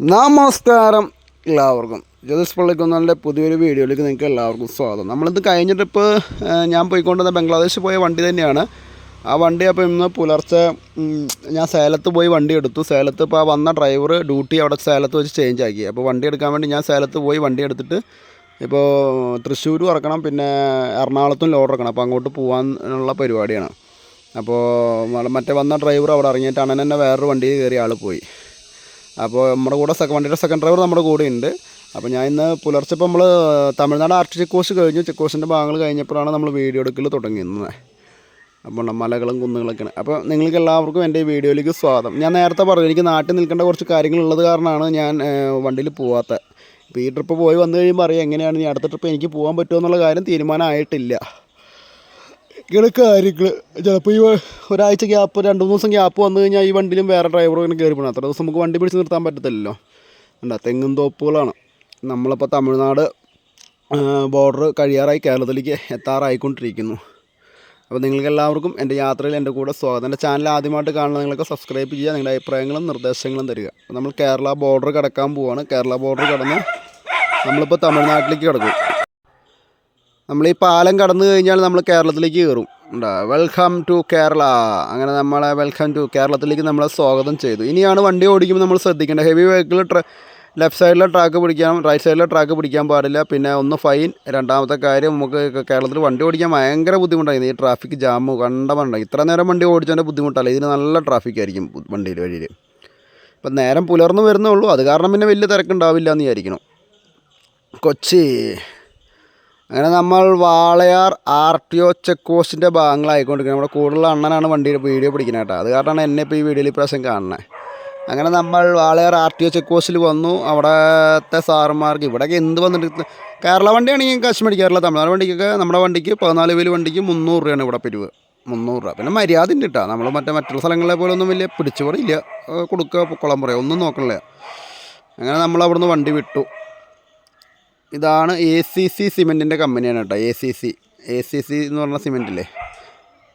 നമസ്കാരം എല്ലാവർക്കും. ജ്യോതിഷ് പള്ളിക്കുന്നതിന്റെ പുതിയൊരു വീഡിയോയിലേക്ക് നിങ്ങൾക്ക് എല്ലാവർക്കും സ്വാഗതം. നമ്മളിത് കഴിഞ്ഞ ട്രിപ്പ് ഞാൻ പോയിക്കൊണ്ടുവന്ന ബംഗ്ലാദേശിൽ പോയ വണ്ടി തന്നെയാണ്. ആ വണ്ടി അപ്പോൾ ഇന്ന് പുലർച്ചെ ഞാൻ സേലത്ത് പോയി വണ്ടി എടുത്തു. സേലത്ത് ഇപ്പോൾ വന്ന ഡ്രൈവർ ഡ്യൂട്ടി അവിടെ സേലത്ത് വെച്ച് ചേഞ്ച് ആക്കി. അപ്പോൾ വണ്ടി എടുക്കാൻ വേണ്ടി ഞാൻ സേലത്ത് പോയി വണ്ടി എടുത്തിട്ട് ഇപ്പോൾ തൃശ്ശൂർ ഇറക്കണം പിന്നെ എറണാകുളത്തും ലോഡ് ഇറക്കണം അപ്പോൾ അങ്ങോട്ട് പോകാനുള്ള പരിപാടിയാണ്. അപ്പോൾ മറ്റേ വന്ന ഡ്രൈവർ അവിടെ ഇറങ്ങിയിട്ട് അണ്ണൻ തന്നെ വേറൊരു വണ്ടിയിൽ കയറി ആൾ പോയി. അപ്പോൾ നമ്മുടെ കൂടെ സെക്കൻഡ് വണ്ടിയുടെ സെക്കൻഡ് ഡ്രൈവർ നമ്മുടെ കൂടെ ഉണ്ട്. അപ്പോൾ ഞാൻ ഇന്ന് പുലർച്ചെ ഇപ്പോൾ നമ്മൾ തമിഴ്നാട് ആർട്ട് ചെക്ക് പോസ്റ്റ് കഴിഞ്ഞു. ചെക്ക് പോസ്റ്റിന്റെ ഭാഗങ്ങൾ കഴിഞ്ഞപ്പോഴാണ് നമ്മൾ വീഡിയോ എടുക്കൽ തുടങ്ങിയിരുന്നത്. അപ്പോൾ മലകളും കുന്നുകളൊക്കെയാണ്. അപ്പോൾ നിങ്ങൾക്ക് എല്ലാവർക്കും എന്റെ ഈ വീഡിയോയിലേക്ക് സ്വാഗതം. ഞാൻ നേരത്തെ പറഞ്ഞു എനിക്ക് നാട്ടിൽ നിൽക്കേണ്ട കുറച്ച് കാര്യങ്ങളുള്ളത് കാരണമാണ് ഞാൻ വണ്ടിയിൽ പോവാത്തത് ഇപ്പോൾ ഈ ട്രിപ്പ് പോയി വന്നു കഴിയുമ്പോൾ അറിയാം എങ്ങനെയാണ് ഇനി അടുത്ത ട്രിപ്പ് എനിക്ക് പോകാൻ പറ്റുമോ എന്നുള്ള കാര്യം തീരുമാനമായിട്ടില്ല. ഇങ്ങനെ കാര്യങ്ങൾ ചിലപ്പോൾ ഈ ഒരാഴ്ച ഗ്യാപ്പ് രണ്ട് മൂന്ന് ദിവസം ഗ്യാപ്പ് വന്നു കഴിഞ്ഞാൽ ഈ വണ്ടിയിലും വേറെ ഡ്രൈവറും ഇങ്ങനെ കയറി പോകണം അത്ര ദിവസം നമുക്ക് വണ്ടി പിടിച്ച് നിർത്താൻ പറ്റത്തില്ലല്ലോ. എന്താ തെങ്ങും തോപ്പുകളാണ്. നമ്മളിപ്പോൾ തമിഴ്നാട് ബോർഡർ കഴിയാറായി കേരളത്തിലേക്ക് എത്താറായിക്കൊണ്ടിരിക്കുന്നു. അപ്പോൾ നിങ്ങൾക്ക് എല്ലാവർക്കും എന്റെ യാത്രയിൽ എന്റെ കൂടെ സ്വാഗതം. എന്റെ ചാനൽ ആദ്യമായിട്ട് കാണുന്ന നിങ്ങളൊക്കെ സബ്സ്ക്രൈബ് ചെയ്യുക നിങ്ങളുടെ അഭിപ്രായങ്ങളും നിർദ്ദേശങ്ങളും തരിക. നമ്മൾ കേരള ബോർഡർ കടക്കാൻ പോവുകയാണ് കേരള ബോർഡർ കടന്ന് നമ്മളിപ്പോൾ തമിഴ്നാട്ടിലേക്ക് കിടക്കും. നമ്മൾ ഈ പാലം കടന്നു കഴിഞ്ഞാൽ നമ്മൾ കേരളത്തിലേക്ക് കയറും. ഉണ്ടാ? വെൽക്കം ടു കേരള അങ്ങനെ നമ്മളെ വെൽക്കം ടു കേരളത്തിലേക്ക് നമ്മളെ സ്വാഗതം ചെയ്തു. ഇനിയാണ് വണ്ടി ഓടിക്കുമ്പോൾ നമ്മൾ ശ്രദ്ധിക്കേണ്ടത്. ഹെവി വെഹിക്കിൾ ട്ര ലെഫ്റ്റ് സൈഡിലെ ട്രാക്ക് പിടിക്കാൻ റൈറ്റ് സൈഡിലെ ട്രാക്ക് പിടിക്കാൻ പാടില്ല. പിന്നെ ഒന്ന് ഫൈൻ രണ്ടാമത്തെ കാര്യം നമുക്ക് കേരളത്തിൽ വണ്ടി ഓടിക്കാൻ ഭയങ്കര ബുദ്ധിമുട്ടായിരുന്നു. ഈ ട്രാഫിക് ജാമ് കണ്ടമുണ്ട് ഇത്ര നേരം വണ്ടി ഓടിച്ചതിന്റെ ബുദ്ധിമുട്ടല്ല. ഇതിന് നല്ല ട്രാഫിക് ആയിരിക്കും വണ്ടിയിൽ വഴിയിൽ. ഇപ്പം നേരം പുലർന്നു വരുന്നേ ഉള്ളൂ. അത് കാരണം പിന്നെ വലിയ തിരക്കുണ്ടാവില്ല എന്ന് വിചാരിക്കണം കൊച്ചി. അങ്ങനെ നമ്മൾ Walayar R T O check പോസ്റ്റിന്റെ ഭാഗങ്ങളായിക്കൊണ്ടിരിക്കുന്നത് നമ്മുടെ കൂടുതൽ അണ്ണനാണ് വണ്ടിയുടെ വീഡിയോ പിടിക്കുന്നത് കേട്ടോ. അത് കാരണമാണ് എന്നെ ഇപ്പോൾ ഈ വീഡിയോയിൽ ഇപ്രാവശ്യം കാണുന്നത്. അങ്ങനെ നമ്മൾ Walayar R T O check പോസ്റ്റിൽ വന്നു. അവിടുത്തെ സാറന്മാർക്ക് ഇവിടെയൊക്കെ എന്ത് വന്നിട്ട് കേരള വണ്ടിയാണെങ്കിൽ കശ്മീരി കേരള തമിഴ്നാട് വണ്ടിക്കൊക്കെ നമ്മുടെ വണ്ടിക്ക് പതിനാല് പേര് വണ്ടിക്ക് മുന്നൂറ് രൂപയാണ് ഇവിടെ പിരിവ്. മുന്നൂറ് രൂപ. പിന്നെ മര്യാദ ഉണ്ട് കേട്ടോ. നമ്മൾ മറ്റേ മറ്റുള്ള സ്ഥലങ്ങളെ പോലെ ഒന്നും വലിയ പിടിച്ചു പറയില്ല. കൊടുക്കുക കുളം പറയാം. ഒന്നും നോക്കണില്ല. അങ്ങനെ നമ്മൾ അവിടുന്ന് വണ്ടി വിട്ടു. ഇതാണ് എ സി സി സിമെന്റിന്റെ കമ്പനിയാണ് കേട്ടോ A C C A C C എന്ന് പറഞ്ഞ സിമെന്റ് ഇല്ലേ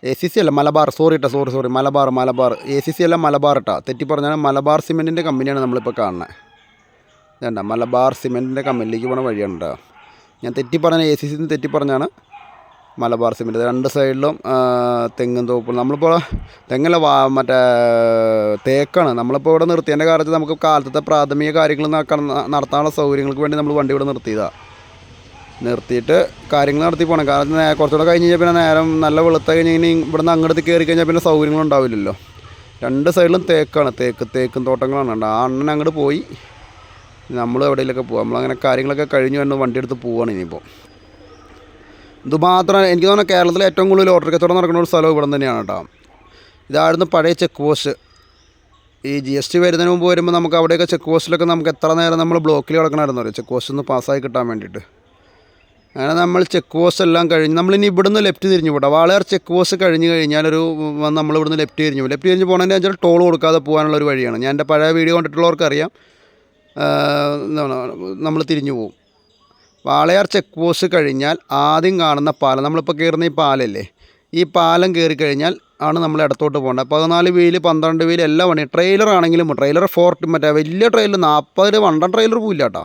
എ സി സി അല്ല മലബാർ. സോറി കേട്ടോ sorry sorry Malabar Malabar. A C C അല്ല മലബാർ കേട്ടോ തെറ്റി പറഞ്ഞാൽ മലബാർ സിമെന്റിന്റെ കമ്പനിയാണ് നമ്മളിപ്പോൾ കാണുന്നത് വേണ്ട മലബാർ സിമെന്റിന്റെ കമ്പനിയിലേക്ക് പോണ വഴിയാണ് കേട്ടോ ഞാൻ തെറ്റി പറഞ്ഞ എ സി സി തെറ്റി പറഞ്ഞാണ് മലബാർ സിമെന്റ് രണ്ട് സൈഡിലും തെങ്ങും തോപ്പും. നമ്മളിപ്പോൾ തെങ്ങല്ല വാ മറ്റേ തേക്കാണ്. നമ്മളിപ്പോൾ ഇവിടെ നിർത്തിയതിന്റെ കാര്യത്തിൽ നമുക്ക് കാലത്തെ പ്രാഥമിക കാര്യങ്ങൾ നടത്താനുള്ള സൗകര്യങ്ങൾക്ക് വേണ്ടി നമ്മൾ വണ്ടി ഇവിടെ നിർത്തിയതാണ് നിർത്തിയിട്ട് കാര്യങ്ങൾ നടത്തി പോകണം കാരണം കുറച്ചുകൂടെ കഴിഞ്ഞ് കഴിഞ്ഞാൽ പിന്നെ നേരം നല്ല വെളുത്ത കഴിഞ്ഞ് ഇനി ഇവിടുന്ന് അങ്ങോട്ട് കയറി കഴിഞ്ഞാൽ പിന്നെ സൗകര്യങ്ങൾ ഉണ്ടാവില്ലല്ലോ. രണ്ട് സൈഡിലും തേക്കാണ്. തേക്ക് തേക്കും തോട്ടങ്ങളാണ്. ആ അണ്ണൻ അങ്ങോട്ട് പോയി. നമ്മൾ എവിടെയെങ്കിലൊക്കെ പോകാം നമ്മളങ്ങനെ കാര്യങ്ങളൊക്കെ കഴിഞ്ഞ് വന്ന് വണ്ടി എടുത്ത് പോവാണ് ഇനിയിപ്പോൾ ഇതുമാത്രം എനിക്ക് തോന്നുന്നു കേരളത്തിലെ ഏറ്റവും കൂടുതൽ ലോട്ടറി കച്ചവടം നടക്കുന്ന ഒരു സ്ഥലം ഇവിടെ തന്നെയാണ് കേട്ടോ. ഇതായിരുന്നു പഴയ ചെക്ക് പോസ്റ്റ് ഈ ജി എസ് ടി വരുന്നതിന് മുമ്പ് വരുമ്പോൾ നമുക്ക് അവിടെയൊക്കെ ചെക്ക് പോസ്റ്റിലൊക്കെ നമുക്ക് എത്ര നേരം നമ്മൾ ബ്ലോക്കിൽ കിടക്കണമായിരുന്നു അറിയാം? ചെക്ക് പോസ്റ്റ് ഒന്ന് പാസ്സായി കിട്ടാൻ വേണ്ടിയിട്ട്. അങ്ങനെ നമ്മൾ ചെക്ക് പോസ്റ്റ് എല്ലാം കഴിഞ്ഞ് നമ്മളിനി ഇവിടുന്ന് ലെഫ്റ്റ് തിരിഞ്ഞു പോട്ടെ. വാളയാർ ചെക്ക് പോസ്റ്റ് കഴിഞ്ഞ് കഴിഞ്ഞാൽ ഒരു നമ്മൾ ഇവിടുന്ന് ലെഫ്റ്റ് തിരിഞ്ഞു പോകും ലെഫ്റ്റ് തിരിഞ്ഞ് പോകണമെന്ന് വെച്ചാൽ ടോൾ കൊടുക്കാതെ പോകാനുള്ള ഒരു വഴിയാണ്. ഞാൻ എന്റെ പഴയ വീഡിയോ കണ്ടിട്ടുള്ളവർക്കറിയാം. നമ്മൾ തിരിഞ്ഞു പോകും വാളയാർ ചെക്ക് പോസ്റ്റ് കഴിഞ്ഞാൽ ആദ്യം കാണുന്ന പാലം നമ്മളിപ്പോൾ കയറുന്ന ഈ പാലല്ലേ? ഈ പാലം കയറി കഴിഞ്ഞാൽ ആണ് നമ്മൾ ഇടത്തോട്ട് പോകേണ്ടത്. പതിനാല് വീൽ പന്ത്രണ്ട് വീൽ എല്ലാം വണ്ടി ട്രെയിലർ ആണെങ്കിലും ട്രെയിലർ ഫോർട്ട് മറ്റേ വലിയ ട്രെയിലർ നാൽപ്പത് വണ്ടൻ ട്രെയിലർ പോയില്ല കേട്ടോ.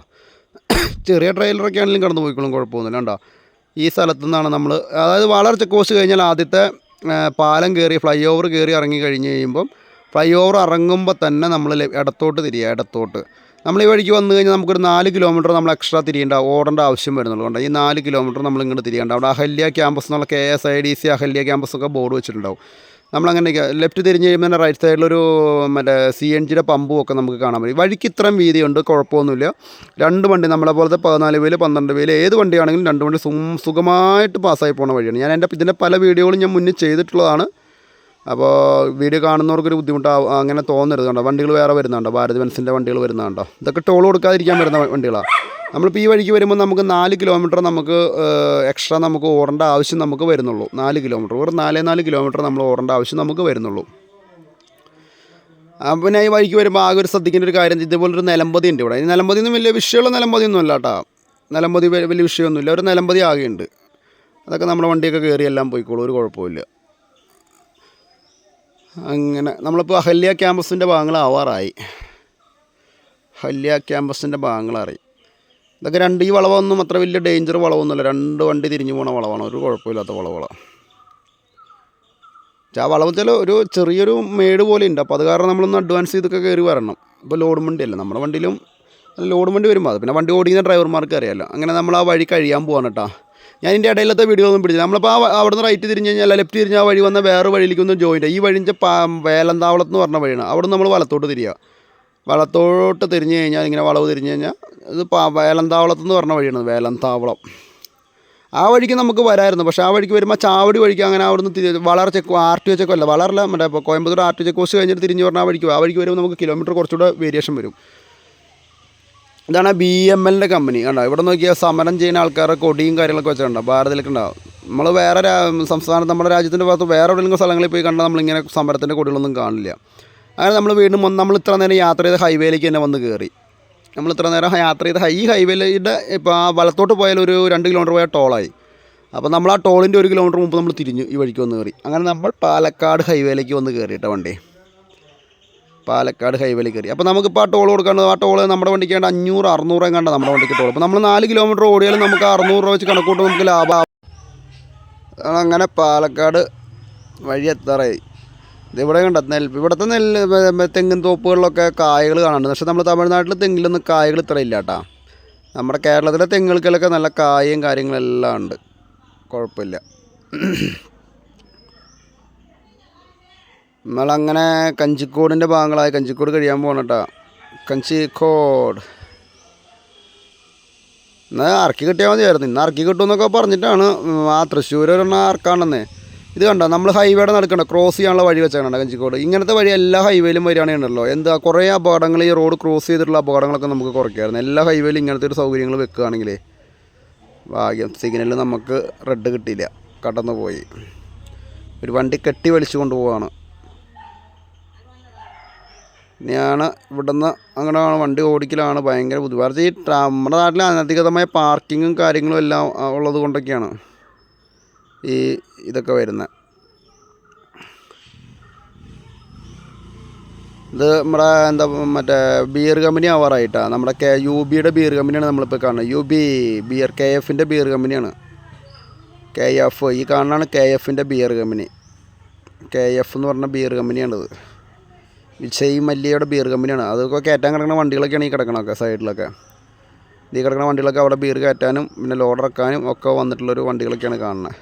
ചെറിയ ട്രെയിലറൊക്കെ ആണെങ്കിലും കടന്നു പോയിക്കോളും കുഴപ്പമൊന്നുമില്ല കേട്ടോ. ഈ സ്ഥലത്തു നിന്നാണ് നമ്മൾ അതായത് വളരെ ചെക്ക് കഴിഞ്ഞാൽ ആദ്യത്തെ പാലം കയറി ഫ്ലൈ ഓവർ കയറി ഇറങ്ങി കഴിഞ്ഞ് കഴിയുമ്പം ഫ്ലൈ ഓവർ ഇറങ്ങുമ്പോൾ തന്നെ നമ്മൾ ഇടത്തോട്ട് തിരിയുക ഇടത്തോട്ട്. നമ്മൾ ഈ വഴിക്ക് വന്നു കഴിഞ്ഞാൽ നമുക്കൊരു നാല് കിലോമീറ്റർ നമ്മൾ എക്സ്ട്രാ തിരിയേണ്ട ഓടേണ്ട ആവശ്യം വരുന്നുള്ളൂ കൊണ്ട്? ഈ നാല് കിലോമീറ്റർ നമ്മൾ ഇങ്ങോട്ട് തിരിയേണ്ട. അവിടെ അഹല്യ ക്യാമ്പസ് എന്നുള്ള K S I D C Ahalya campus ഒക്കെ ബോർഡ് വെച്ചിട്ടുണ്ടാവും. നമ്മളങ്ങനെ ലെഫ്റ്റ് തിരിഞ്ഞ് കഴിയുമ്പോൾ തന്നെ റൈറ്റ് സൈഡിലൊരു മറ്റേ സി എൻ ജിയുടെ പമ്പും ഒക്കെ നമുക്ക് കാണാൻ പറ്റും. വഴിക്ക് ഇത്രയും വീതിയുണ്ട് കുഴപ്പമൊന്നുമില്ല. രണ്ട് വണ്ടി നമ്മളെ പോലത്തെ പതിനാല് പേര് പന്ത്രണ്ട് പേര് ഏത് വണ്ടിയാണെങ്കിലും രണ്ട് വണ്ടി സുഖമായിട്ട് പാസ്സായി പോകുന്ന വഴിയാണ്. ഞാൻ എന്റെ ഇതിന്റെ പല വീഡിയോകളും ഞാൻ മുന്നേ ചെയ്തിട്ടുള്ളതാണ്. അപ്പോൾ വീഡിയോ കാണുന്നവർക്കൊരു ബുദ്ധിമുട്ടാവും അങ്ങനെ തോന്നരുത് കണ്ടോ? വണ്ടികൾ വേറെ വരുന്നുണ്ടോ? ഭാരത് ബെൻസിന്റെ വണ്ടികൾ വരുന്നുണ്ടോ? ഇതൊക്കെ ടോൾ കൊടുക്കാതിരിക്കാൻ വരുന്ന വണ്ടികളാണ് നമ്മളിപ്പോൾ ഈ വഴിക്ക് വരുമ്പോൾ നമുക്ക് നാല് കിലോമീറ്റർ നമുക്ക് എക്സ്ട്രാ നമുക്ക് ഓടേണ്ട ആവശ്യം നമുക്ക് വരുന്നുള്ളൂ. നാല് കിലോമീറ്റർ. വെറും നാലേ നാല് കിലോമീറ്റർ നമ്മൾ ഓടേണ്ട ആവശ്യം നമുക്ക് വരുന്നുള്ളൂ. പിന്നെ ഈ വഴിക്ക് വരുമ്പോൾ ആകെ ഒരു ശ്രദ്ധിക്കേണ്ട ഒരു കാര്യം ഇതുപോലൊരു നിലമ്പതി ഉണ്ട് ഇവിടെ. നിലമ്പതി ഒന്നും വലിയ വിഷയമുള്ള നിലമ്പതി ഒന്നും അല്ല കേട്ടോ. നിലമ്പതി വലിയ വിഷയമൊന്നുമില്ല. ഒരു നിലമ്പതി ആകെയുണ്ട്. അതൊക്കെ നമ്മുടെ വണ്ടിയൊക്കെ കയറി എല്ലാം പോയിക്കോളൂ. ഒരു കുഴപ്പമില്ല അങ്ങനെ നമ്മളിപ്പോൾ അഹല്യ ക്യാമ്പസിന്റെ ഭാഗങ്ങളാവാറായി. ഹല്യ ക്യാമ്പസിന്റെ ഭാഗങ്ങൾ അറിയി ഇതൊക്കെ രണ്ട് ഈ വളവൊന്നും അത്ര വലിയ ഡേഞ്ചർ വളവൊന്നുമല്ല. രണ്ട് വണ്ടി തിരിഞ്ഞു പോണ വളവാണ്. ഒരു കുഴപ്പമില്ലാത്ത വളവുകളാണ് ആ വളവ് വെച്ചാൽ ഒരു ചെറിയൊരു മേട് പോലെ ഉണ്ട് അപ്പോൾ അത് കാരണം നമ്മളൊന്ന് അഡ്വാൻസ് ചെയ്തൊക്കെ കയറി വരണം. ഇപ്പോൾ ലോഡ് വണ്ടിയല്ല? നമ്മുടെ വണ്ടിയിലും ലോഡ് വണ്ടി വരുമ്പോൾ അത്. പിന്നെ വണ്ടി ഓടിക്കുന്ന ഡ്രൈവർമാർക്ക് അറിയാമല്ലോ അങ്ങനെ നമ്മൾ ആ വഴി കഴിയാൻ പോവാണ് കേട്ടോ. ഞാൻ ഇതിന്റെ ഇടയിലത്തെ വീഡിയോ ഒന്നും പിടിച്ചില്ല. നമ്മളിപ്പോൾ ആ അവിടെ അവിടുന്ന് റൈറ്റ് തിരിഞ്ഞ് കഴിഞ്ഞാൽ ലെഫ്റ്റ് തിരിഞ്ഞ് ആ വഴി വന്ന വേറെ വഴിയിലേക്കൊന്നും ജോയിന്റ് ഈ വഴിന്റെ പാ വേലന്താവളത്ത് എന്ന് പറഞ്ഞ വഴിയാണ്. അവിടെ നമ്മൾ വലത്തോട്ട് തിരിയുക വലത്തോട്ട് തിരിഞ്ഞ് കഴിഞ്ഞാൽ ഇങ്ങനെ വളവ് തിരിഞ്ഞ് കഴിഞ്ഞാൽ ഇത് പാ വേലന്താവളത്ത് എന്ന് പറഞ്ഞ വഴിയാണ് വേലന്താവളം. ആ വഴിക്ക് നമുക്ക് വരായിരുന്നു. പക്ഷേ ആ വഴിക്ക് വരുമ്പോൾ ചാവടി വഴിക്ക് അങ്ങനെ അവിടുന്ന് വളർ ചെക്ക് ആർ ടി ഒ ചെക്കോ അല്ല. വളരല്ല മറ്റേ ഇപ്പോൾ Coimbatore R T O check post കഴിഞ്ഞിട്ട് തിരിഞ്ഞ് പറഞ്ഞാൽ ആ വഴിക്ക്. ആ വഴിക്ക് വരുമ്പോൾ നമുക്ക് കിലോമീറ്റർ കുറച്ചുകൂടെ വേരിയേഷൻ വരും. ഇതാണ് ബി എം എല്ലിന്റെ കമ്പനി കണ്ടോ? ഇവിടെ നോക്കിയാൽ സമരം ചെയ്യുന്ന ആൾക്കാരുടെ കൊടിയും കാര്യങ്ങളൊക്കെ വെച്ചിട്ടുണ്ടോ. ഭാരതത്തിലൊക്കെ ഉണ്ടാവും. നമ്മൾ വേറെ സംസ്ഥാനത്ത് നമ്മുടെ രാജ്യത്തിന്റെ ഭാഗത്ത് വേറെ എവിടെയെങ്കിലും സ്ഥലങ്ങളിൽ പോയി കണ്ടാൽ നമ്മളിങ്ങനെ സമരത്തിന്റെ കൊടികളൊന്നും കാണില്ല. അങ്ങനെ നമ്മൾ വീണ്ടും നമ്മൾ ഇത്ര നേരം യാത്ര ചെയ്ത ഹൈവേയിലേക്ക് തന്നെ വന്ന് കയറി നമ്മൾ ഇത്ര നേരം യാത്ര ചെയ്ത ഈ ഹൈവേയിലൂടെ ഇപ്പോൾ ആ വലത്തോട്ട് പോയാൽ ഒരു രണ്ട് കിലോമീറ്റർ പോയാൽ ടോളായി. അപ്പോൾ നമ്മൾ ആ ടോളിന്റെ ഒരു കിലോമീറ്റർ മുമ്പ് നമ്മൾ തിരിഞ്ഞു ഈ വഴിക്ക് വന്ന് കയറി അങ്ങനെ നമ്മൾ പാലക്കാട് ഹൈവേയിലേക്ക് വന്ന് കയറിയിട്ട വണ്ടി. പാലക്കാട് ഹൈവേയിൽ കയറി. അപ്പോൾ നമുക്കിപ്പോൾ ആ ടോൾ കൊടുക്കേണ്ടത് ആ ടോൾ നമ്മുടെ വണ്ടിക്ക് വേണ്ട അഞ്ഞൂറ് അറുന്നൂറ് കണ്ട നമ്മുടെ വണ്ടിക്ക് ടോൾ അപ്പോൾ നമ്മൾ നാല് കിലോമീറ്റർ ഓടിയാലും നമുക്ക് അറുന്നൂറ് രൂപ വെച്ച് കണക്കൂട്ട് നമുക്ക് ലാഭം അങ്ങനെ പാലക്കാട് വഴി എത്താറായി. ഇവിടെ കണ്ട നെൽ ഇവിടുത്തെ നെല്ല് തെങ്ങിൻ തോപ്പുകളിലൊക്കെ കായകൾ കാണുന്നുണ്ട് പക്ഷേ നമ്മൾ തമിഴ്നാട്ടിൽ തെങ്ങിലൊന്നും കായകൾ ഇത്ര ഇല്ല കേട്ടോ നമ്മുടെ കേരളത്തിലെ തെങ്ങുകൾക്കൊക്കെ നല്ല കായയും കാര്യങ്ങളെല്ലാം ഉണ്ട്. കുഴപ്പമില്ല. നമ്മളങ്ങനെ കഞ്ചിക്കോടിന്റെ ഭാഗങ്ങളായി കഞ്ചിക്കോട് കഴിയാൻ പോകണം കേട്ടോ കഞ്ചിക്കോട്. എന്നാൽ ഇറക്കി കിട്ടിയാൽ മതിയായിരുന്നു. ഇന്ന് ഇറക്കി കിട്ടുമെന്നൊക്കെ പറഞ്ഞിട്ടാണ് ആ തൃശ്ശൂർ ഒരെണ്ണം ഇറക്കാണെന്നേ ഇത് കണ്ടോ? നമ്മൾ ഹൈവേയുടെ നടക്കണ്ട ക്രോസ് ചെയ്യാനുള്ള വഴി വെച്ചാണ് കഞ്ചിക്കോട്. ഇങ്ങനത്തെ വഴി എല്ലാ ഹൈവേയിലും വരികയാണെന്നുണ്ടല്ലോ എന്താ കുറേ അപകടങ്ങൾ ഈ റോഡ് ക്രോസ് ചെയ്തിട്ടുള്ള അപകടങ്ങളൊക്കെ നമുക്ക് കുറയ്ക്കായിരുന്നു. എല്ലാ ഹൈവേയിലും ഇങ്ങനത്തെ ഒരു സൗകര്യങ്ങൾ വെക്കുകയാണെങ്കിലേ ഭാഗ്യം. സിഗ്നലിൽ നമുക്ക് റെഡ് കിട്ടിയില്ല. കടന്നു പോയി ഒരു വണ്ടി കെട്ടി വലിച്ചു കൊണ്ടുപോവാണ്. ഇനിയാണ് ഇവിടുന്ന് അങ്ങനെ വണ്ടി ഓടിക്കലാണ് ഭയങ്കര ബുദ്ധിമുട്ട്. ഈ നമ്മുടെ നാട്ടിൽ അനധികൃതമായ പാർക്കിങ്ങും കാര്യങ്ങളും എല്ലാം ഉള്ളത് കൊണ്ടൊക്കെയാണ് ഈ ഇതൊക്കെ വരുന്നത്. ഇത് നമ്മുടെ എന്താ മറ്റേ ബിയർ കമ്പനി ആവാറായിട്ടാണ് നമ്മുടെ കെ യു ബിയുടെ ബിയർ കമ്പനിയാണ് നമ്മളിപ്പോൾ കാണുന്നത്. യു ബി ബിയർ കെ എഫിന്റെ ബിയർ കമ്പനിയാണ് കെ എഫ് ഈ കാണുന്നതാണ് കെ എഫിന്റെ ബിയർ കമ്പനി കെ എഫ് എന്ന് പറഞ്ഞ ബിയർ കമ്പനിയാണിത് വിജയ് മല്ലിയുടെ ബിയർ കമ്പനിയാണ് അതൊക്കെ കയറ്റാൻ കിടക്കുന്ന വണ്ടികളൊക്കെയാണ് ഈ കിടക്കണതൊക്കെ സൈഡിലൊക്കെ ഈ കിടക്കുന്ന വണ്ടികളൊക്കെ അവിടെ ബിയർ കയറ്റാനും പിന്നെ ലോഡ് ഇറക്കാനും ഒക്കെ വന്നിട്ടുള്ളൊരു വണ്ടികളൊക്കെയാണ് കാണുന്നത്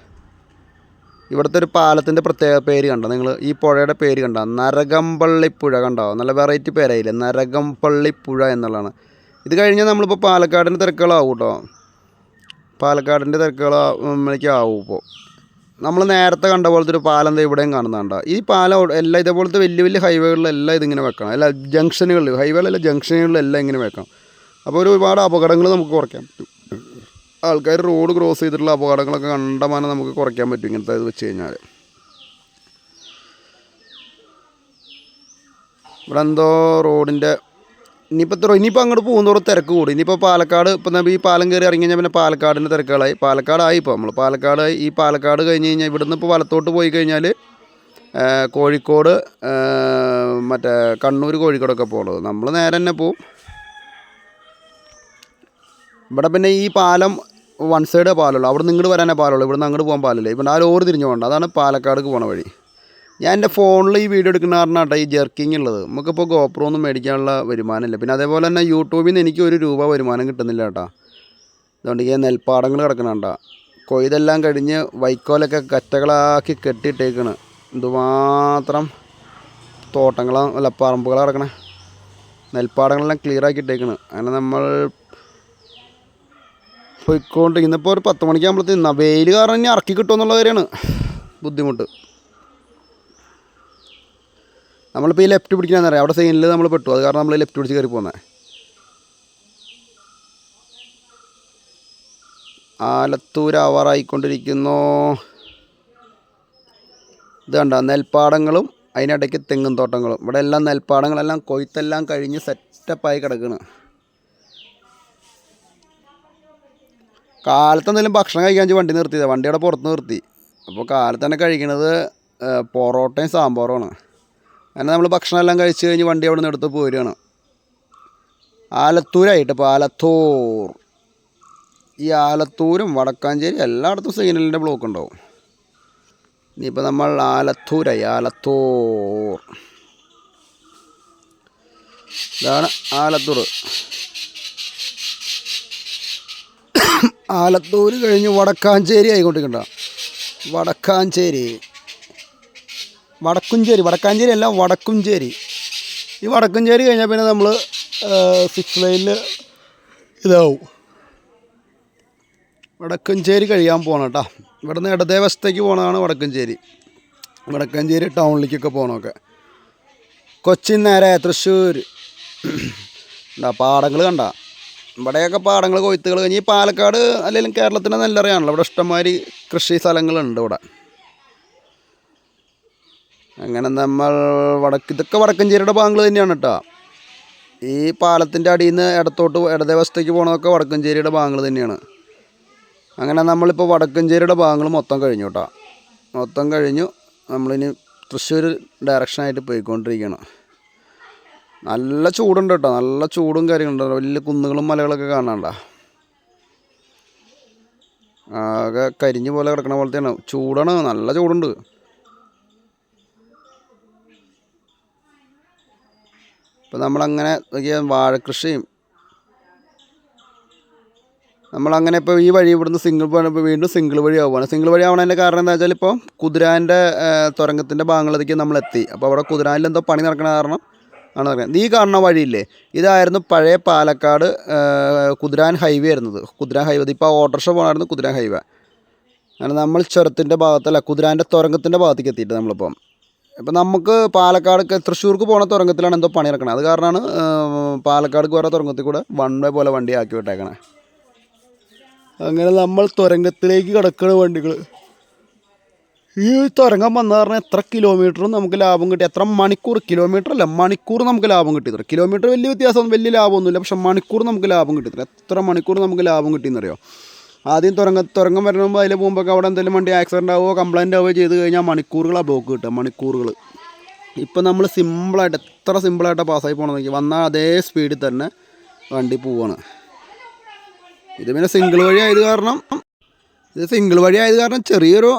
ഇവിടുത്തെ ഒരു പാലത്തിന്റെ പ്രത്യേക പേര് കണ്ടോ? നിങ്ങൾ ഈ പുഴയുടെ പേര് കണ്ടോ? നരകമ്പള്ളി പുഴ കണ്ടോ? നല്ല വെറൈറ്റി പേരായില്ലേ? നരകമ്പള്ളി പുഴ എന്നുള്ളതാണ്. ഇത് കഴിഞ്ഞാൽ നമ്മളിപ്പോൾ പാലക്കാടിന്റെ തിരക്കുകളാവും കേട്ടോ പാലക്കാടിന്റെ തിരക്കുകളാകുമ്പോഴേക്കും ആവും ഇപ്പോൾ നമ്മൾ നേരത്തെ കണ്ട പോലത്തെ ഒരു പാലം ഇവിടെയും കാണുന്നുണ്ടോ. ഈ പാലം എല്ലാം ഇതേപോലത്തെ വലിയ വലിയ ഹൈവേകളിലെല്ലാം ഇതിങ്ങനെ വെക്കണം. അല്ല ജംഗ്ഷനുകളിൽ ഹൈവേകളിലെ ജംഗ്ഷനുകളിലെല്ലാം ഇങ്ങനെ വെക്കണം. അപ്പോൾ ഒരുപാട് അപകടങ്ങൾ നമുക്ക് കുറയ്ക്കാം. പറ്റും ആൾക്കാർ റോഡ് ക്രോസ് ചെയ്തിട്ടുള്ള അപകടങ്ങളൊക്കെ കണ്ടമാനം നമുക്ക് കുറയ്ക്കാൻ പറ്റും ഇങ്ങനത്തെ ഇത് വെച്ച് കഴിഞ്ഞാൽ ഇവിടെ എന്തോ റോഡിന്റെ ഇനിയിപ്പോൾ ഇനിയിപ്പോൾ അങ്ങോട്ട് പോകുന്നതോറും തിരക്ക് കൂടും. ഇനിയിപ്പോൾ പാലക്കാട് ഇപ്പം നമ്മൾ ഈ പാലം കയറി ഇറങ്ങി കഴിഞ്ഞാൽ പിന്നെ പാലക്കാടിന്റെ തിരക്കുകളായി. പാലക്കാടായി ഇപ്പോൾ നമ്മൾ പാലക്കാട് ഈ പാലക്കാട് കഴിഞ്ഞ് കഴിഞ്ഞാൽ ഇവിടുന്ന് ഇപ്പോൾ വലത്തോട്ട് പോയി കഴിഞ്ഞാൽ കോഴിക്കോട് മറ്റേ കണ്ണൂർ കോഴിക്കോടൊക്കെ പോകുന്നത് നമ്മൾ നേരെ തന്നെ പോവും. ഇവിടെ പിന്നെ ഈ പാലം വൺ സൈഡേ പാലമുള്ളൂ അവിടെ നിന്ന് ഇങ്ങോട്ട് വരാനേ പാലുള്ളൂ. ഇവിടുന്ന് അങ്ങോട്ട് പോകാൻ പാലില്ല. ഇപ്പം ആ ലോറി തിരിഞ്ഞു പോകണ്ട. അതാണ് പാലക്കാടേക്ക് പോണ വഴി. ഞാൻ എന്റെ ഫോണിൽ ഈ വീഡിയോ എടുക്കുന്ന കാരണം കേട്ടോ ഈ ജെർക്കിങ് ഉള്ളത്. നമുക്കിപ്പോൾ ഗോപ്രോ ഒന്നും മേടിക്കാനുള്ള വരുമാനമില്ല. പിന്നെ അതേപോലെ തന്നെ യൂട്യൂബിൽ നിന്ന് എനിക്ക് ഒരു രൂപ വരുമാനം കിട്ടുന്നില്ല കേട്ടോ. അതുകൊണ്ട് ഈ നെൽപ്പാടങ്ങൾ കിടക്കണണ്ട കൊയ്തെല്ലാം കഴിഞ്ഞ് വൈക്കോലൊക്കെ കറ്റകളാക്കി കെട്ടിയിട്ടേക്കണ്. എന്തുമാത്രം തോട്ടങ്ങളാണ് അല്ല പറമ്പുകളാണ് കിടക്കണേ. നെൽപ്പാടങ്ങളെല്ലാം ക്ലിയർ ആക്കി ഇട്ടേക്കണ് അങ്ങനെ നമ്മൾ പോയിക്കൊണ്ട് ഇന്നിപ്പോൾ ഒരു പത്ത് മണിക്കാകുമ്പോഴത്തേന് വെയിൽ കാരണം ഇനി ഇറക്കി കിട്ടുമെന്നുള്ള കാര്യമാണ് ബുദ്ധിമുട്ട്. നമ്മളിപ്പോൾ ഈ ലെഫ്റ്റ് പിടിക്കണമെന്ന് അറിയാം? അവിടെ സൈനിൽ നമ്മൾ പെട്ടു. അത് കാരണം നമ്മൾ ലെഫ്റ്റ് പിടിച്ച് കയറി പോകുന്നത് ആലത്തൂർ ആവാറായിക്കൊണ്ടിരിക്കുന്നു ഇത് കണ്ട? നെൽപ്പാടങ്ങളും അതിനിടയ്ക്ക് തെങ്ങും തോട്ടങ്ങളും. ഇവിടെ എല്ലാം നെൽപ്പാടങ്ങളെല്ലാം കൊയ്ത്തെല്ലാം കഴിഞ്ഞ് സെറ്റപ്പായി കിടക്കുന്നു കാലത്ത് എന്തെങ്കിലും ഭക്ഷണം കഴിക്കാൻ വണ്ടി നിർത്തിയതാണ് വണ്ടി അവിടെ പുറത്ത് നിർത്തി. അപ്പോൾ കാലത്ത് തന്നെ കഴിക്കണത് പൊറോട്ടയും സാമ്പാറുമാണ് അങ്ങനെ നമ്മൾ ഭക്ഷണം എല്ലാം കഴിച്ച് കഴിഞ്ഞ് വണ്ടി അവിടെ നിന്ന് എടുത്ത് പോരുകയാണ്. ആലത്തൂരായിട്ട് ഇപ്പോൾ ആലത്തൂർ. ഈ ആലത്തൂരും വടക്കാഞ്ചേരി എല്ലായിടത്തും സിഗ്നലിന്റെ ബ്ലോക്ക് ഉണ്ടാവും. ഇനിയിപ്പോൾ നമ്മൾ ആലത്തൂരായി ആലത്തൂർ. ഇതാണ് ആലത്തൂർ. ആലത്തൂർ കഴിഞ്ഞ് വടക്കാഞ്ചേരി ആയിക്കൊണ്ടിരിക്കണ്ട. വടക്കാഞ്ചേരി. വടക്കുംചേരി വടക്കാഞ്ചേരി അല്ല വടക്കുംചേരി. ഈ വടക്കുംചേരി കഴിഞ്ഞാൽ പിന്നെ നമ്മൾ സിക്സ് ലൈനിൽ ഇതാവും. വടക്കഞ്ചേരി കഴിയാൻ പോകണം കേട്ടോ ഇവിടുന്ന് ഇടതേ വശത്തേക്ക് പോകണതാണ് വടക്കഞ്ചേരി വടക്കഞ്ചേരി ടൗണിലേക്കൊക്കെ പോകണമൊക്കെ കൊച്ചിൻ നേരെ തൃശ്ശൂർ എന്താ പാടങ്ങൾ കണ്ട. ഇവിടെയൊക്കെ പാടങ്ങൾ കൊയ്ത്തുകൾ കഴിഞ്ഞ് ഈ പാലക്കാട് അല്ലെങ്കിൽ കേരളത്തിന്റെ നെല്ലറിയാണല്ലോ. ഇവിടെ ഇഷ്ടംമാതിരി കൃഷി സ്ഥലങ്ങളുണ്ട് ഇവിടെ. അങ്ങനെ നമ്മൾ വടക്ക് ഇതൊക്കെ വടക്കഞ്ചേരിയുടെ ഭാഗങ്ങൾ തന്നെയാണ് കേട്ടോ. ഈ പാലത്തിന്റെ അടിയിൽ നിന്ന് ഇടത്തോട്ട് പോകുന്നതൊക്കെ പോകണതൊക്കെ വടക്കഞ്ചേരിയുടെ ഭാഗങ്ങൾ തന്നെയാണ്. അങ്ങനെ നമ്മളിപ്പോൾ വടക്കഞ്ചേരിയുടെ ഭാഗങ്ങൾ മൊത്തം കഴിഞ്ഞു കേട്ടോ. മൊത്തം കഴിഞ്ഞു നമ്മളിനി തൃശ്ശൂർ ഡയറക്ഷനായിട്ട് പോയിക്കൊണ്ടിരിക്കുകയാണ്. നല്ല ചൂടുണ്ട് കേട്ടോ നല്ല ചൂടും കാര്യങ്ങളുണ്ട് വലിയ കുന്നുകളും മലകളൊക്കെ കാണാണ്ട ആകെ കരിഞ്ഞു പോലെ കിടക്കണ പോലത്തെയാണ്. ചൂടാണ് നല്ല ചൂടുണ്ട്. ഇപ്പം നമ്മളങ്ങനെ വാഴക്കൃഷിയും നമ്മളങ്ങനെ ഇപ്പോൾ ഈ വഴി ഇവിടുന്ന് സിംഗിൾ ഇപ്പോൾ വീണ്ടും സിംഗിൾ വഴി ആവുകയാണ് സിംഗിൾ വഴി ആവണതിന്റെ കാരണം എന്താ വെച്ചാൽ ഇപ്പോൾ കുതിരാന്റെ തുരങ്കത്തിന്റെ ഭാഗങ്ങളിലേക്ക് നമ്മൾ എത്തി അപ്പോൾ അവിടെ കുതിരാനിൽ എന്തോ പണി നടക്കണ കാരണം ആണ് പറയുന്നത്. ഈ കാണുന്ന വഴിയില്ലേ? ഇതായിരുന്നു പഴയ പാലക്കാട് കുതിരാൻ ഹൈവേ ആയിരുന്നത്. കുതിരാൻ ഹൈവേ ഇപ്പോൾ ഓട്ടോറിക്ഷ പോകണമായിരുന്നു കുതിരാൻ ഹൈവേ അങ്ങനെ നമ്മൾ ചുരത്തിന്റെ ഭാഗത്തല്ല കുതിരാന്റെ തുരങ്കത്തിന്റെ ഭാഗത്തേക്ക് എത്തിയിട്ട് നമ്മളിപ്പം ഇപ്പം നമുക്ക് പാലക്കാട് തൃശ്ശൂർക്ക് പോണ തുരങ്കത്തിലാണ് എന്തോ പണി നടക്കണത് അത് കാരണമാണ് പാലക്കാട് വേറെ തുരങ്കത്തിൽ കൂടെ വൺ വേ പോലെ വണ്ടി ആക്കി വിട്ടേക്കണേ. അങ്ങനെ നമ്മൾ തുരങ്കത്തിലേക്ക് കിടക്കണ വണ്ടികൾ ഈ തുരങ്കം വന്ന കാരണം എത്ര കിലോമീറ്ററും നമുക്ക് ലാഭം കിട്ടി. എത്ര മണിക്കൂർ കിലോമീറ്റർ അല്ല മണിക്കൂർ നമുക്ക് ലാഭം കിട്ടിയത്ര കിലോമീറ്റർ വലിയ വ്യത്യാസം വലിയ ലാഭമൊന്നുമില്ല. പക്ഷെ മണിക്കൂർ നമുക്ക് ലാഭം കിട്ടിയത്ര എത്ര മണിക്കൂർ നമുക്ക് ലാഭം കിട്ടിയെന്നറിയോ? ആദ്യം തുറങ്ങ തുറങ്ങം വരണ അതിൽ പോകുമ്പോൾ അവിടെ എന്തെങ്കിലും വണ്ടി ആക്സിഡന്റ് ആവുമോ കംപ്ലൈന്റ് ആവുകയോ ചെയ്ത് കഴിഞ്ഞാൽ മണിക്കൂറുകളാണ് ബ്ലോക്ക് കിട്ടുക മണിക്കൂറുകൾ ഇപ്പം നമ്മൾ സിമ്പിളായിട്ട് എത്ര സിമ്പിളായിട്ടാണ് പാസ്സായി പോകണമെന്ന് വന്നാൽ അതേ സ്പീഡിൽ തന്നെ വണ്ടി പോവാണ്. ഇത് പിന്നെ സിംഗിൾ വഴി ആയത് കാരണം ഇത് സിംഗിൾ വഴി ആയത് കാരണം ചെറിയൊരു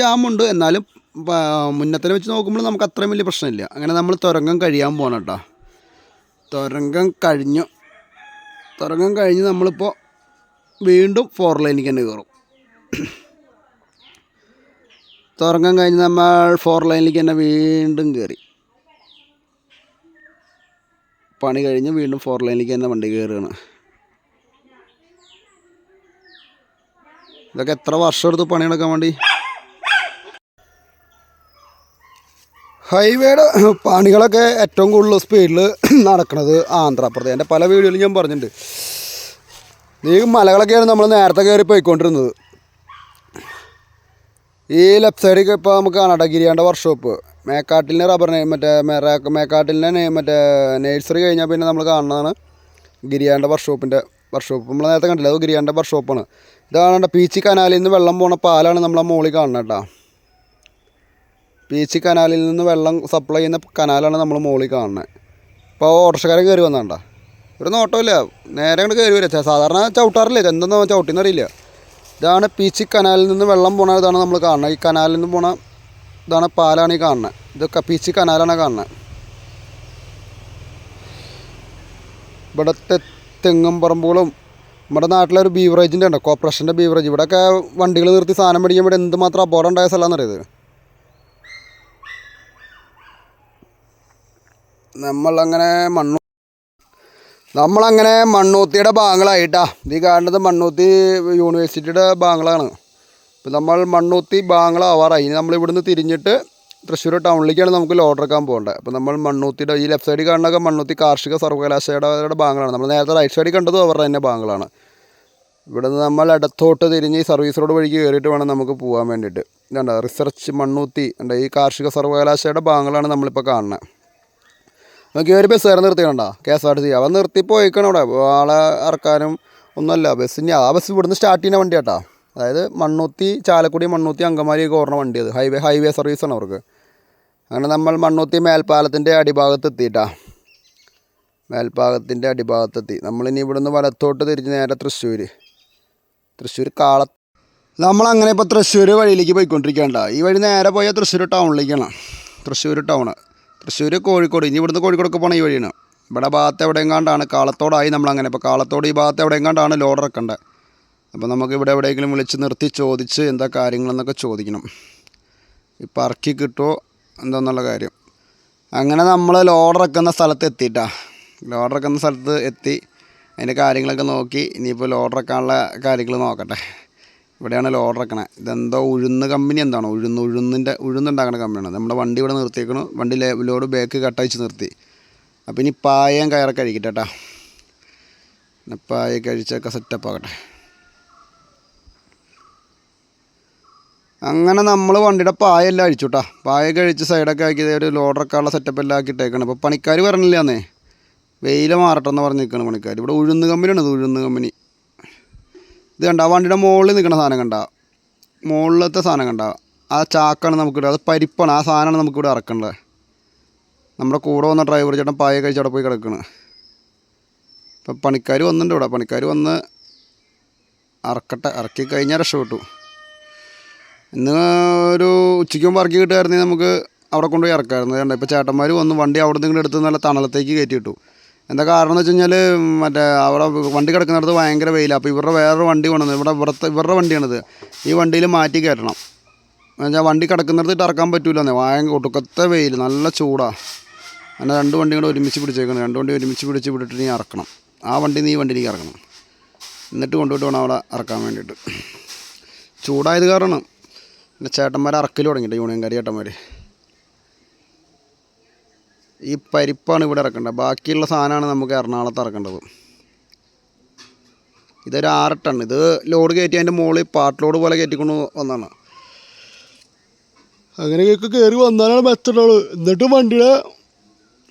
ജാമുണ്ട് എന്നാലും മുന്നത്തിനെ വെച്ച് നോക്കുമ്പോൾ നമുക്ക് അത്രയും വലിയ പ്രശ്നമില്ല. അങ്ങനെ നമ്മൾ തുരങ്കം കഴിയാൻ പോകണം കേട്ടോ. തുരങ്കം കഴിഞ്ഞു. തുരങ്കം കഴിഞ്ഞ് നമ്മളിപ്പോൾ വീണ്ടും ഫോർ ലൈനിലേക്ക് തന്നെ കയറും. തുറങ്ങാൻ കഴിഞ്ഞ് നമ്മൾ ഫോർ ലൈനിലേക്ക് തന്നെ വീണ്ടും കയറി പണി കഴിഞ്ഞ് വീണ്ടും ഫോർ ലൈനിലേക്ക് തന്നെ വണ്ടി കയറുകയാണ് ഇതൊക്കെ എത്ര വർഷം എടുത്ത് പണിയെടുക്കാൻ വേണ്ടി? ഹൈവേയുടെ പണികളൊക്കെ ഏറ്റവും കൂടുതൽ സ്പീഡിൽ നടക്കുന്നത് ആന്ധ്രാപ്രദേശ്. എന്റെ പല വീഡിയോയിലും ഞാൻ പറഞ്ഞിട്ടുണ്ട്. ഈ മലകളൊക്കെയാണ് നമ്മൾ നേരത്തെ കയറി പോയിക്കൊണ്ടിരുന്നത്. ഈ ലെഫ്റ്റ് സൈഡിൽ ഇപ്പോൾ നമുക്ക് കാണാം ഗിരിയാണ്ട വർക്ക്ഷോപ്പ് മേക്കാട്ടിലിന്റെ റബ്ബർ മറ്റേ മെറാ മേക്കാട്ടിലിന്റെ നേ- മറ്റേ നേഴ്സറി കഴിഞ്ഞാൽ പിന്നെ നമ്മൾ കാണുന്നതാണ് ഗിരിയാണ്ട വർക്ക്ഷോപ്പിന്റെ വർക്ക്ഷോപ്പ് നമ്മൾ നേരത്തെ കണ്ടില്ല? അത് ഗിരിയാണ്ട വർക്ക്ഷോപ്പാണ് ഇതാണ് പീച്ചി കനാലിൽ നിന്ന് വെള്ളം പോണ പാലാണ് നമ്മളെ മുകളിൽ കാണുന്നത് കേട്ടോ. പീച്ചി കനാലിൽ നിന്ന് വെള്ളം സപ്ലൈ ചെയ്യുന്ന കനാലാണ് നമ്മൾ മുകളിൽ കാണുന്നത്. ഇപ്പോൾ ഓട്ടർഷക്കാരൻ കയറി വന്നതാണ്ട ഒരു ഇല്ല. നേരെ അങ്ങോട്ട് കയറി വരാം സാധാരണ ചവിട്ടാറില്ല? എന്തെന്നോ ചവിട്ടിന്നറിയില്ല ഇതാണ് പീച്ചി കനാലിൽ നിന്ന് വെള്ളം പോണ ഇതാണ് നമ്മൾ കാണുന്നത്. ഈ കനാലിൽ നിന്ന് പോണ ഇതാണ് പാലാണ് ഈ കാണുന്നത്. ഇതൊക്കെ പീച്ചി കനാലാണ് കാണുന്നത്. ഇവിടുത്തെ തെങ്ങും പറമ്പുകളും നമ്മുടെ നാട്ടിലൊരു ബീവറേജിന്റെ ഉണ്ട്. കോർപ്പറേഷന്റെ ബീവറേജ് ഇവിടെയൊക്കെ വണ്ടികൾ നിർത്തി സാധനം മേടിക്കാൻ ഇവിടെ എന്തുമാത്രം അപകടം ഉണ്ടായ സ്ഥലമാണെന്നറിയത് നമ്മളങ്ങനെ മണ്ണു നമ്മളങ്ങനെ മണ്ണൂത്തിയുടെ ഭാഗങ്ങളായിട്ടാ. ഈ കാണുന്നത് മണ്ണൂത്തി യൂണിവേഴ്സിറ്റിയുടെ ഭാഗങ്ങളാണ്. ഇപ്പം നമ്മൾ മണ്ണൂത്തി ഭാഗങ്ങളാവാറായി. ഇനി നമ്മൾ ഇവിടുന്ന് തിരിഞ്ഞിട്ട് തൃശ്ശൂർ ടൗണിലേക്കാണ് നമുക്ക് ലോഡ് എടുക്കാൻ പോകേണ്ടത്. അപ്പോൾ നമ്മൾ മണ്ണൂത്തിയുടെ ഈ ലെഫ്റ്റ് സൈഡിൽ കാണുന്നൊക്കെ മണ്ണൂത്തി കാർഷിക സർവകലാശാലയുടെ ഭാഗങ്ങളാണ്. നമ്മൾ നേരത്തെ റൈറ്റ് സൈഡിൽ കണ്ടത് അവരുടെ തന്നെ ഭാഗങ്ങളാണ്. ഇവിടുന്ന് നമ്മൾ ഇടത്തോട്ട് തിരിഞ്ഞ് സർവീസ് റോഡ് വഴിക്ക് കയറിയിട്ട് വേണം നമുക്ക് പോകാൻ വേണ്ടിയിട്ട്. ഇതുണ്ട് റിസർച്ച് മണ്ണൂത്തി. ഉണ്ട് ഈ കാർഷിക സർവകലാശാലയുടെ ഭാഗങ്ങളാണ് നമ്മളിപ്പോൾ കാണുന്നത്. നമുക്ക് ഒരു ബസ് കയറി നിർത്തിക്കണ്ട K S R T C അവൻ നിർത്തി പോയിക്കണം അവിടെ. ആളെ ഇറക്കാനും ഒന്നുമല്ല. ബസ്സിന്റെ ആ ബസ് ഇവിടുന്ന് സ്റ്റാർട്ട് ചെയ്യുന്ന വണ്ടി കേട്ടോ അതായത് മണ്ണൂത്തി ചാലക്കുടി മണ്ണൂത്തി അങ്കമാലി ഓർണ വണ്ടി അത്. ഹൈവേ ഹൈവേ ആണ് അവർക്ക്. അങ്ങനെ നമ്മൾ മണ്ണൂത്തി മേൽപ്പാലത്തിന്റെ അടിഭാഗത്ത് എത്തിയിട്ടാ മേൽഭാഗത്തിന്റെ അടിഭാഗത്തെത്തി. നമ്മളിനി ഇവിടുന്ന് വലത്തോട്ട് തിരിഞ്ഞ് നേരെ തൃശ്ശൂർ തൃശ്ശൂർ കാള നമ്മളങ്ങനെ ഇപ്പോൾ തൃശ്ശൂർ വഴിയിലേക്ക് പോയിക്കൊണ്ടിരിക്കേണ്ട ഈ വഴി നേരെ പോയാൽ തൃശ്ശൂർ ടൗണിലേക്കാണ് തൃശ്ശൂർ ടൗണ് തൃശ്ശൂർ കോഴിക്കോട്. ഇനി ഇവിടുന്ന് കോഴിക്കോടൊക്കെ പോകണ ഈ വഴിയാണ്. ഇവിടെ ഭാഗത്ത് എവിടെയെങ്കാണ്ടാണ് കാളത്തോടായി നമ്മളങ്ങനെ. ഇപ്പോൾ കാളത്തോട് ഈ ഭാഗത്ത് എവിടെയെങ്കാണ്ടാണ് ലോഡ് ഇറക്കേണ്ടത് അപ്പോൾ നമുക്ക് ഇവിടെ എവിടെയെങ്കിലും വിളിച്ച് നിർത്തി ചോദിച്ച് എന്താ കാര്യങ്ങളെന്നൊക്കെ ചോദിക്കണം. ഇപ്പോൾ ഇറക്കി കിട്ടുമോ എന്താന്നുള്ള കാര്യം. അങ്ങനെ നമ്മൾ ലോഡ് ഇറക്കുന്ന സ്ഥലത്ത് എത്തിയിട്ടാ. ലോഡ് ഇറക്കുന്ന സ്ഥലത്ത് എത്തി. അതിന്റെ കാര്യങ്ങളൊക്കെ നോക്കി. ഇനിയിപ്പോൾ ലോഡ് ഇറക്കാനുള്ള കാര്യങ്ങൾ നോക്കട്ടെ. ഇവിടെയാണ് ഓർഡർ ഇറക്കണേ ഇതെന്തോ ഉഴുന്ന് കമ്പനി എന്താണോ? ഉഴുന്ന് ഉഴുന്നിന്റെ ഉഴുന്നുണ്ടാക്കുന്ന കമ്പനിയാണ്? നമ്മുടെ വണ്ടി ഇവിടെ നിർത്തിയേക്കണു. വണ്ടി ലേ- ലോഡ് ബാക്ക് കട്ടയച്ച് നിർത്തി. അപ്പോൾ ഇനി പായം കയറൊക്കെ കഴിക്കട്ടെ കേട്ടോ പായ കഴിച്ചൊക്കെ സെറ്റപ്പ് ആകട്ടെ അങ്ങനെ നമ്മൾ വണ്ടിയുടെ പായെല്ലാം അഴിച്ചു കേട്ടോ പായ കഴിച്ച് സൈഡൊക്കെ ആക്കി ഒരു ലോഡറൊക്കെ സെറ്റപ്പ് എല്ലാം ആക്കിയിട്ടേക്കണം. അപ്പോൾ പണിക്കാർ പറഞ്ഞില്ലാന്നേ വെയിൽ മാറട്ടെന്ന് പറഞ്ഞിരിക്കണം പണിക്കാർ ഇവിടെ ഉഴുന്ന് കമ്പനിയാണ് ഇത് ഉഴുന്ന് കമ്പനി. ഇത് കണ്ട വണ്ടിയുടെ മുകളിൽ നിൽക്കുന്ന സാധനം കണ്ട. മുകളിലത്തെ സാധനം കണ്ട. ആ ചാക്കാണ് നമുക്കിവിടെ അത് പരിപ്പാണ് ആ സാധനമാണ് നമുക്കിവിടെ ഇറക്കേണ്ടത്. നമ്മുടെ കൂടെ വന്ന ഡ്രൈവർ ചേട്ടൻ പായ കഴിച്ച് അവിടെ പോയി കിടക്കണ്. ഇപ്പം പണിക്കാർ വന്നിട്ടുണ്ട് ഇവിടെ. പണിക്കാർ വന്ന് ഇറക്കട്ടെ ഇറക്കി കഴിഞ്ഞാൽ രക്ഷപ്പെട്ടു. ഇന്ന് ഒരു ഉച്ചയ്ക്ക് മുമ്പ് ഇറക്കി കിട്ടുമായിരുന്നെങ്കിൽ നമുക്ക് അവിടെ കൊണ്ടുപോയി ഇറക്കാമായിരുന്നു. കണ്ട ഇപ്പോൾ ചേട്ടന്മാർ വന്ന് വണ്ടി അവിടെ നിന്ന് എടുത്ത് നല്ല തണലത്തേക്ക് കയറ്റി കിട്ടു എന്താ കാരണം എന്ന് വെച്ച് കഴിഞ്ഞാൽ മറ്റേ അവിടെ വണ്ടി കിടക്കുന്നിടത്ത് ഭയങ്കര വെയിലാണ് അപ്പോൾ ഇവരുടെ വേറൊരു വണ്ടി കൊണ്ടുവന്നു ഇവിടെ ഇവിടുത്തെ ഇവരുടെ വണ്ടിയാണിത്. ഈ വണ്ടിയിൽ മാറ്റി കയറ്റണം. എന്നുവെച്ചാൽ വണ്ടി കിടക്കുന്നിടത്ത് ഇറക്കാൻ പറ്റൂലെന്നേ. ഭയങ്കര ഒടുക്കത്തെ വെയിൽ നല്ല ചൂടാണ് അങ്ങനെ രണ്ട് വണ്ടി കൂടെ ഒരുമിച്ച് പിടിച്ചേക്കണം. രണ്ട് വണ്ടി ഒരുമിച്ച് പിടിച്ച് വിട്ടിട്ട് നീ ഇറക്കണം. ആ വണ്ടി നീ വണ്ടിയിലേക്ക് ഇറക്കണം. എന്നിട്ട് കൊണ്ടുപോയിട്ട് വേണം അവിടെ ഇറക്കാൻ വേണ്ടിയിട്ട്. ചൂടായത് കാരണം പിന്നെ ചേട്ടന്മാർ ഇറക്കൽ തുടങ്ങിയിട്ട് യൂണിയൻകാരി ചേട്ടന്മാർ ഈ പരിപ്പാണ് ഇവിടെ ഇറക്കേണ്ടത്. ബാക്കിയുള്ള സാധനമാണ് നമുക്ക് എറണാകുളത്ത് ഇറക്കേണ്ടത്. ഇതൊരു ആറ് ടൺ ഇത് ലോഡ് കയറ്റി അതിന്റെ മുകളിൽ പാട്ട് ലോഡ് പോലെ കയറ്റിക്കൊണ്ട് വന്നതാണ്. അങ്ങനെയൊക്കെ കയറി വന്നാലാണ് മെച്ചുള്ളത് എന്നിട്ട് വണ്ടിയുടെ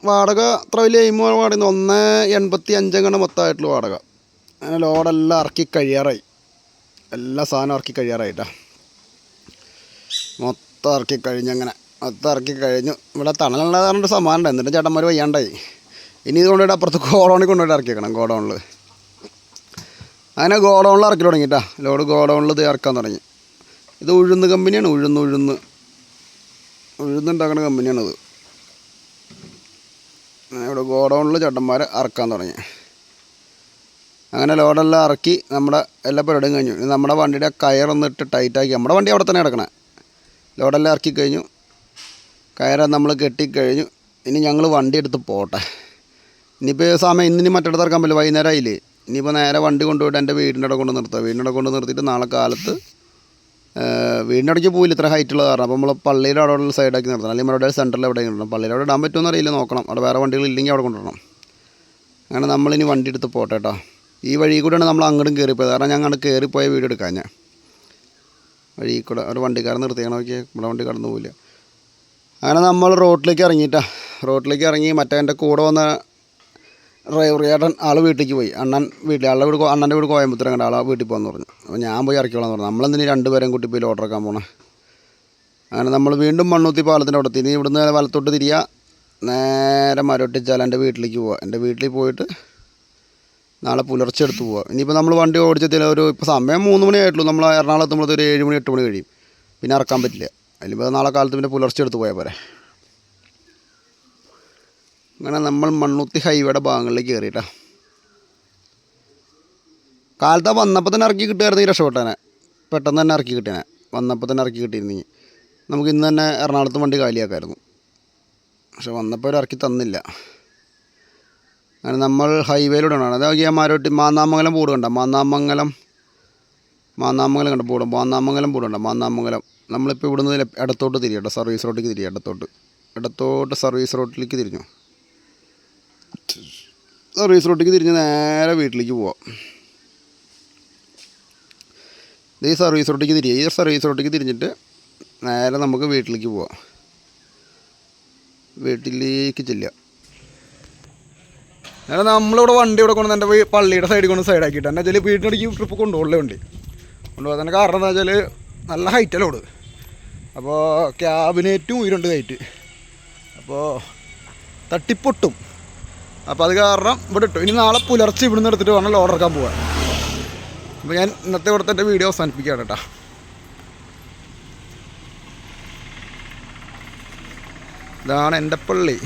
വാടക അത്ര വലിയ എയിമോ വാടക ഒന്ന് എൺപത്തി അഞ്ചെങ്ങനെ മൊത്തമായിട്ടുള്ള വാടക. അങ്ങനെ ലോഡെല്ലാം ഇറക്കി കഴിയാറായി. എല്ലാ സാധനവും ഇറക്കി കഴിയാറായിട്ടാ. മൊത്തം ഇറക്കി കഴിഞ്ഞങ്ങനെ. മൊത്തം ഇറക്കി കഴിഞ്ഞു. ഇവിടെ തണലുള്ളത് പറഞ്ഞിട്ട് സമാനം എന്നിട്ട് ചേട്ടന്മാർ വയ്യാണ്ടായി. ഇനി ഇത് കൊണ്ടുപോയിട്ട് അപ്പുറത്ത് ഗോഡൗണിൽ കൊണ്ടുപോയിട്ട് ഇറക്കിയേക്കണം ഗോഡൗണിൽ അങ്ങനെ ഗോഡൗണിൽ ഇറക്കി തുടങ്ങിയിട്ടാ. ലോഡ് ഗോഡൗണിൽ ഇത് ഇറക്കാൻ തുടങ്ങി. ഇത് ഉഴുന്ന് കമ്പനിയാണ് ഉഴുന്ന് ഉഴുന്ന്. ഉഴുന്നുണ്ടാക്കുന്ന കമ്പനിയാണിത്. ഇവിടെ ഗോഡൗണിൽ ചേട്ടന്മാർ ഇറക്കാൻ തുടങ്ങി. അങ്ങനെ ലോഡെല്ലാം ഇറക്കി നമ്മുടെ എല്ലാ പരിപാടിയും കഴിഞ്ഞു. നമ്മുടെ വണ്ടിയുടെ കയറൊന്നിട്ട് ടൈറ്റാക്കി നമ്മുടെ വണ്ടി അവിടെ തന്നെ കിടക്കണേ. ലോഡെല്ലാം ഇറക്കി കഴിഞ്ഞു. കയറ് നമ്മൾ കെട്ടിക്കഴിഞ്ഞു. ഇനി ഞങ്ങൾ വണ്ടി എടുത്ത് പോട്ടെ ഇനിയിപ്പോൾ സമയം ഇന്നിനി മറ്റിടത്ത് ഇറക്കാൻ പറ്റില്ല. വൈകുന്നേരം ആയില്ലേ ഇനിയിപ്പോൾ നേരെ വണ്ടി കൊണ്ടുപോയിട്ട് എന്റെ വീടിന്റെ അവിടെ കൊണ്ട് നിർത്തുക വീടിന്റെ ഇടം കൊണ്ട് നിർത്തിയിട്ട് നാളെ കാലത്ത് വീടിന്റെ അടയ്ക്ക് പോയില്ല ഇത്ര ഹൈറ്റുള്ള കാരണം. അപ്പോൾ നമ്മൾ പള്ളിയുടെ അവിടെ ഉള്ള സൈഡാക്കി നിർത്തണം. അല്ലെങ്കിൽ നമ്മുടെ സെന്ററിൽ എവിടെ നിർത്തണം. പള്ളിയുടെ അവിടെ ഇടാൻ പറ്റുമെന്ന് അറിയില്ല. നോക്കണം. അവിടെ വേറെ വണ്ടികൾ ഇല്ലെങ്കിൽ അവിടെ കൊണ്ടുവരണം. അങ്ങനെ നമ്മളിനി വണ്ടി എടുത്ത് പോട്ടെ കേട്ടോ. ഈ വഴി കൂടെയാണ് നമ്മൾ അങ്ങോട്ടും കയറിപ്പോയത് കാരണം ഞങ്ങൾ അങ്ങോട്ട് കയറിപ്പോയ വീട് എടുക്കാൻ ഞാൻ. വഴി കൂടെ ഒരു വണ്ടിക്കാരൻ നിർത്തിയാണ്. നോക്കിയാൽ നമ്മുടെ വണ്ടി കടന്നു പോയില്ല അങ്ങനെ നമ്മൾ റോട്ടിലേക്ക് ഇറങ്ങിയിട്ടാ. റോട്ടിലേക്ക് ഇറങ്ങി മറ്റേ എന്റെ കൂടെ വന്ന ഡ്രൈവർ ചേട്ടൻ ആൾ വീട്ടിലേക്ക് പോയി. അണ്ണൻ വീട്ടിൽ ആളുടെ വീട് അണ്ണന്റെ വീട് കോയമ്പത്തൂർ കണ്ട ആളെ വീട്ടിൽ പോകാമെന്ന് പറഞ്ഞു. അപ്പോൾ ഞാൻ പോയി ഇറക്കിക്കോളാം പറഞ്ഞു. നമ്മളെന്തിനീ രണ്ടുപേരും കൂട്ടി പോയി ഓർഡർ ആക്കാൻ പോണേ? അങ്ങനെ നമ്മൾ വീണ്ടും മണ്ണൂത്തി പാലത്തിന്റെ അവിടെ നീ ഇവിടുന്ന് വലത്തോട്ട് തിരിയുക നേരെ മരൊട്ടിച്ചാൽ എന്റെ വീട്ടിലേക്ക് പോവുക എന്റെ വീട്ടിൽ പോയിട്ട് നാളെ പുലർച്ചെ എടുത്ത് പോവുക ഇനിയിപ്പോൾ നമ്മൾ വണ്ടി ഓടിച്ചെത്തിയാൽ ഒരു ഇപ്പോൾ സമയം മൂന്ന് മണി ആയിട്ടുള്ളൂ. നമ്മൾ എറണാകുളത്ത് നമ്മളത് ഒരു ഏഴ് മണി എട്ട് മണി കഴിയും. പിന്നെ ഇറക്കാൻ പറ്റില്ല. അതിലിപ്പോൾ നാളെ കാലത്ത് പിന്നെ പുലർച്ചെ എടുത്ത് പോയാൽ പോരെ. അങ്ങനെ നമ്മൾ മണ്ണുത്തി ഹൈവേയുടെ ഭാഗങ്ങളിലേക്ക് കയറിയിട്ടാ കാലത്ത് വന്നപ്പോൾ തന്നെ ഇറക്കി കിട്ടുമായിരുന്നെങ്കിൽ രക്ഷപ്പെട്ടനെ പെട്ടെന്ന് തന്നെ ഇറക്കി കിട്ടിയനെ വന്നപ്പോൾ തന്നെ ഇറക്കി കിട്ടിയിരുന്നെങ്കിൽ നമുക്ക് ഇന്ന് തന്നെ എറണാകുളത്ത് വണ്ടി കാലിയാക്കായിരുന്നു. പക്ഷെ വന്നപ്പോൾ ഇറക്കി തന്നില്ല. അങ്ങനെ നമ്മൾ ഹൈവേയിലൂടെയാണ്. അതായത് മാരോട്ടി മാന്നാമംഗലം ബോർഡ് കണ്ട? മാന്നാമംഗലം മാന്നാമംഗലം കണ്ട? ബോർഡ് മാന്നാമംഗലം ബോർഡ് മാന്നാമംഗലം നമ്മളിപ്പോൾ ഇവിടുന്ന് ലെ- ഇടത്തോട്ട് തിരിയട്ടോ സർവീസ് റോഡിലേക്ക് തിരിയ ഇടത്തോട്ട്. ഇടത്തോട്ട് സർവീസ് റോഡിലേക്ക് തിരിഞ്ഞു? സർവീസ് റോഡിലേക്ക് തിരിഞ്ഞ് നേരെ വീട്ടിലേക്ക് പോവാം. ഈ സർവീസ് റോഡിലേക്ക് തിരിയുക ഈ സർവീസ് റോഡിലേക്ക് തിരിഞ്ഞിട്ട് നേരെ നമുക്ക് വീട്ടിലേക്ക് പോവാം. വീട്ടിലേക്ക് ചെല്ലുക. അങ്ങനെ നമ്മളിവിടെ വണ്ടി ഇവിടെ കൊണ്ട് എന്റെ പള്ളിയുടെ സൈഡിൽ കൊണ്ട് സൈഡാക്കിയിട്ട് എന്നാൽ വെച്ചാൽ വീട്ടിനടിക്ക് ട്രിപ്പ് കൊണ്ടുപോകലേ വണ്ടി. കാരണം എന്താ വെച്ചാൽ നല്ല ഹൈറ്റ് ലോഡ് അപ്പോൾ ക്യാബിനേറ്റും ഉയരുണ്ട് കയറ്റ്. അപ്പോൾ തട്ടിപ്പൊട്ടും. അപ്പോൾ അത് കാരണം ഇവിടെ ഇട്ടു. ഇനി നാളെ പുലർച്ചെ ഇവിടുന്ന് എടുത്തിട്ട് വേണം ലോഡ് ഇറക്കാൻ പോകാൻ അപ്പോൾ ഞാൻ ഇന്നത്തെ ഇവിടുത്തെ എന്റെ വീഡിയോ അവസാനിപ്പിക്കുകയാണ് കേട്ടോ. ഇതാണ് എന്റെ പള്ളി.